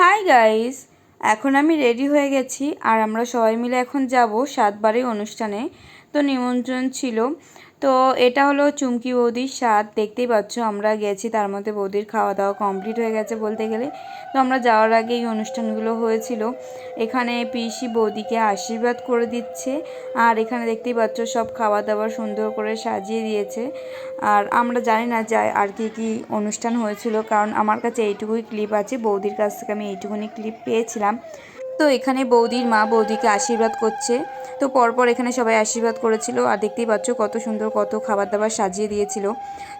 Hi guys এখন আমি ready হয়ে গেছি আর আমরা সবাই মিলে এখন যাব সাতবারের অনুষ্ঠানে। তো নিমন্ত্রণ ছিল। তো এটা হলো চুমকি বৌদির স্বাদ। দেখতেই পাচ্ছ আমরা গেছি, তার মধ্যে বৌদির খাওয়া দাওয়া কমপ্লিট হয়ে গেছে বলতে গেলে। তো আমরা যাওয়ার আগে এই অনুষ্ঠানগুলো হয়েছিল। এখানে পিসি বৌদিকে আশীর্বাদ করে দিচ্ছে আর এখানে দেখতেই পাচ্ছ সব খাওয়া দাওয়া সুন্দর করে সাজিয়ে দিয়েছে। আর আমরা জানি না যে আর কি কি অনুষ্ঠান হয়েছিল, কারণ আমার কাছে এইটুকুই ক্লিপ আছে, বৌদির কাছ থেকে আমি এইটুকুনি ক্লিপ পেয়েছিলাম। তো এখানে বৌদির মা বৌদিকে আশীর্বাদ করছে। তো পরপর এখানে সবাই আশীর্বাদ করেছিল আর দেখতেই পাচ্ছ কত সুন্দর কত খাবার দাবার সাজিয়ে দিয়েছিল।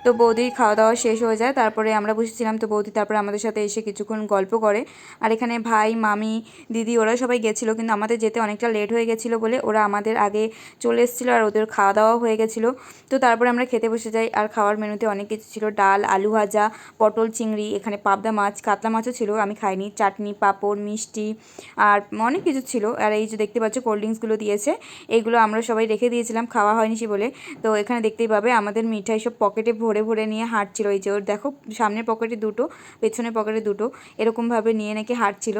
তো বৌদির খাওয়া দাওয়া শেষ হয়ে যায়, তারপরে আমরা বসেছিলাম, তো বৌদি তারপরে আমাদের সাথে এসে কিছুক্ষণ গল্প করে। আর এখানে ভাই, মামি, দিদি ওরা সবাই গেছিল, কিন্তু আমাদের যেতে অনেকটা লেট হয়ে গেছিল বলে ওরা আমাদের আগে চলে এসেছিল আর ওদের খাওয়া দাওয়া হয়ে গেছিল। তো তারপরে আমরা খেতে বসে যাই আর খাওয়ার মেনুতে অনেক কিছু ছিল, ডাল, আলু ভাজা, পটল চিংড়ি, এখানে পাবদা মাছ, কাতলা মাছও ছিল, আমি খাইনি, চাটনি, পাঁপড়, মিষ্টি, আর অনেক কিছু ছিল। আর এই যে দেখতে পাচ্ছ কোল্ড ড্রিঙ্কসগুলো দিয়েছে। এইগুলো আমরা সবাই রেখে দিয়েছিলাম, খাওয়া হয়নি সে বলে। তো এখানে দেখতেই পাবে আমাদের মিঠাই সব পকেটে ভরে ভরে নিয়ে হাঁটছিল। এই যে ওর দেখো, সামনের পকেটে দুটো, পেছনের পকেটে দুটো, এরকমভাবে নিয়ে নাকি হাঁটছিল।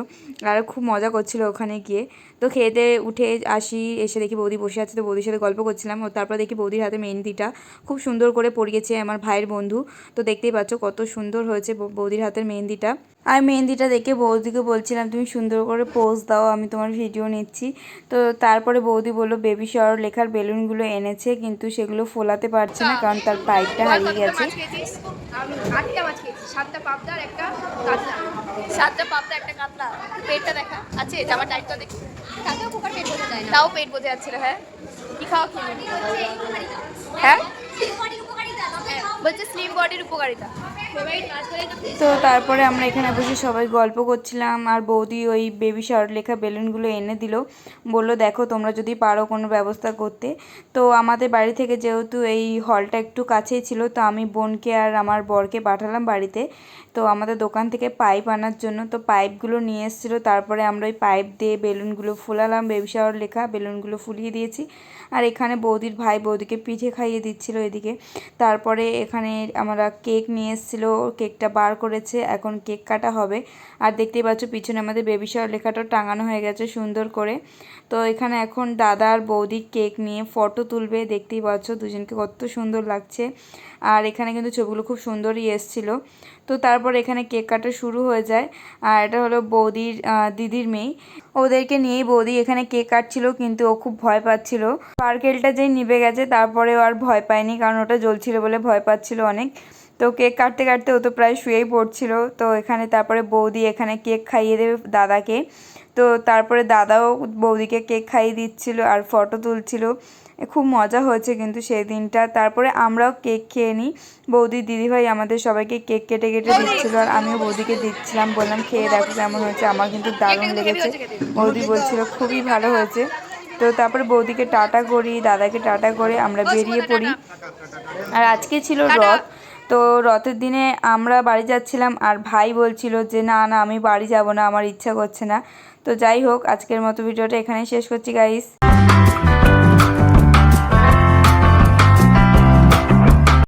আর খুব মজা করছিল ওখানে গিয়ে। তো খেতে উঠে আসি, এসে দেখি বৌদি বসে আছে। তো বৌদির সাথে গল্প করছিলাম। তারপর দেখি বৌদির হাতে মেহেন্দিটা। খুব সুন্দর করে পরিয়েছে আমার ভাইয়ের বন্ধু। তো দেখতেই পাচ্ছ কত সুন্দর হয়েছে বৌদির হাতের মেহেন্দিটা। আর মেহেন্দিটা দেখে বৌদিকে বলছিলাম, তুমি সুন্দর করে পোজ দাও, আমি তোমার ভিডিও নিচ্ছি। তো তারপরে বৌদি বলল বেবি শাওয়ার লেখার বেলুনগুলো এনেছে কিন্তু সেগুলো ফোলাতে পারছে না কারণ তার পাইপটা হারিয়ে গেছে। আটটা মাছ খেয়েছি সাতটা পাবদা আর একটা কাতলা। সাতটা পাবদা একটা কাতলা। পেটটা দেখা আছে জামা টাইটটা দেখি। তাতেও পোকার পেট বোঝা যায় না। তাও পেট বোঝা যাচ্ছিল হ্যাঁ? কি খাওয়া খেয়ে হ্যাঁ? বলছে স্লিম বডির উপকারিতা। তো তারপরে আমরা এখানে বসে সবাই গল্প করছিলাম, আর বৌদি ওই বেবি শাওয়ার লেখা বেলুনগুলো এনে দিল। বলল, দেখো, তোমরা যদি পারো কোনো ব্যবস্থা করতে। তো আমাদের বাড়ি থেকে যেহেতু এই হলটা একটু কাছেই ছিল, তো আমি বোনকে আর আমার বরকে পাঠালাম বাড়িতে। তো আমাদের দোকান থেকে পাইপ আনার জন্য, তো পাইপগুলো নিয়ে এসেছিল। তারপরে আমরা ওই পাইপ দিয়ে বেলুনগুলো ফুলালাম বেবি শাওয়ার লেখা বেলুনগুলো ফুলিয়ে দিয়েছি। আর এখানে বৌদির ভাই বৌদিকে পিঠে খাইয়ে দিচ্ছিল এদিকে। তারপরে এখানে আমরা কেক নিয়ে এসেছিল কেকটা বার করেছে, এখন কেক কাটা হবে। আর দেখতেই পাচ্ছ, পিছনে আমাদের বেবি শাওয়ার লেখাটাও টাঙানো হয়ে গেছে সুন্দর করে। তো এখানে এখন দাদা আর বৌদি কেক নিয়ে ফটো তুলবে, দেখতেই পাচ্ছ দুজনকে কত সুন্দর লাগছে। আর এখানে কিন্তু ছবিগুলো খুব সুন্দরই এসেছিল। তো তারপর এখানে কেক কাটা শুরু হয়ে যায়। আর এটা হলো বৌদির দিদির মেয়ে। ওদেরকে নিয়েই বৌদি এখানে কেক কাটছিল, কিন্তু ও খুব ভয় পাচ্ছিল। পার্কেলটা যেই নিভে গেছে তারপরে আর ভয় পায়নি, কারণ ওটা জ্বলছিল বলে ভয় পাচ্ছিল অনেক। তো কেক কাটতে কাটতে ও তো প্রায় শুয়েই পড়ছিল। তো এখানে তারপরে বৌদি এখানে কেক খাইয়ে দেবে দাদাকে। তো তারপরে দাদাও বৌদিকে কেক খাইয়ে দিচ্ছিল আর ফটো তুলছিল। খুব মজা হয়েছে কিন্তু সেই দিনটা। তারপরে আমরাও কেক খেয়ে নিই। বৌদি দিদিভাই আমাদের সবাইকে কেক কেটে কেটে দিচ্ছিল আর আমিও বৌদিকে দিচ্ছিলাম। বললাম খেয়ে দেখো কেমন হয়েছে। আমার কিন্তু দারুণ লেগেছে। বৌদি বলছিল খুবই ভালো হয়েছে। তো তারপরে বৌদিকে টাটা করি দাদাকে টাটা করে আমরা বেরিয়ে পড়ি। আর আজকে ছিল রথ। তো রথের দিনে আমরা বাড়ি যাচ্ছিলাম আর ভাই বলছিল যে, না না, আমি বাড়ি যাব না, আমার ইচ্ছা করছে না। তো যাই হোক, আজকের মতো ভিডিওটা এখানেই শেষ করছি গাইস